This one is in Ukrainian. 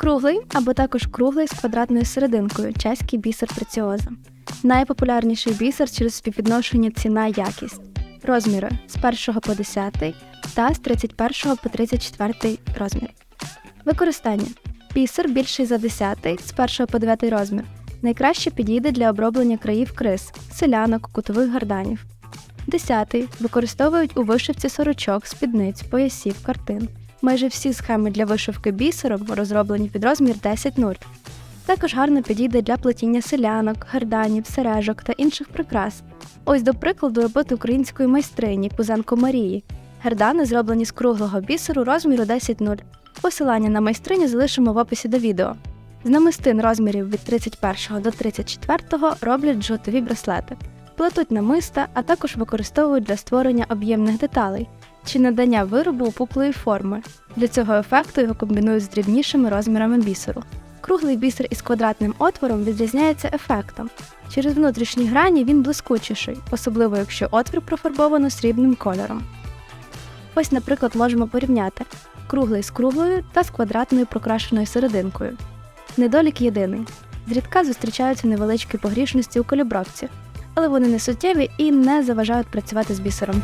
Круглий або також круглий з квадратною серединкою чеський бісер преціоза. Найпопулярніший бісер через співвідношення ціна-якість. Розміри з 1 по 10 та з 31 по 34 розмір. Використання. Бісер більший за 10 з 1 по 9 розмір. Найкраще підійде для оброблення країв криз, селянок, кутових гарданів. Десятий використовують у вишивці сорочок, спідниць, поясів, картин. Майже всі схеми для вишивки бісером розроблені під розмір 10-0. Також гарно підійде для плетіння селянок, гарданів, сережок та інших прикрас. Ось до прикладу роботи української майстрині Пузенко Марії. Гердани зроблені з круглого бісеру розміру 10-0. Посилання на майстриню залишимо в описі до відео. З намистин розмірів від 31 до 34 роблять джутові браслети, плетуть намиста, а також використовують для створення об'ємних деталей чи надання виробу опуклої форми. Для цього ефекту його комбінують з дрібнішими розмірами бісеру. Круглий бісер із квадратним отвором відрізняється ефектом. Через внутрішні грані він блискучіший, особливо якщо отвір профарбовано срібним кольором. Ось, наприклад, можемо порівняти круглий з круглою та з квадратною прокрашеною серединкою. Недолік єдиний. Зрідка зустрічаються невеличкі погрішності у калібровці, але вони не суттєві і не заважають працювати з бісером.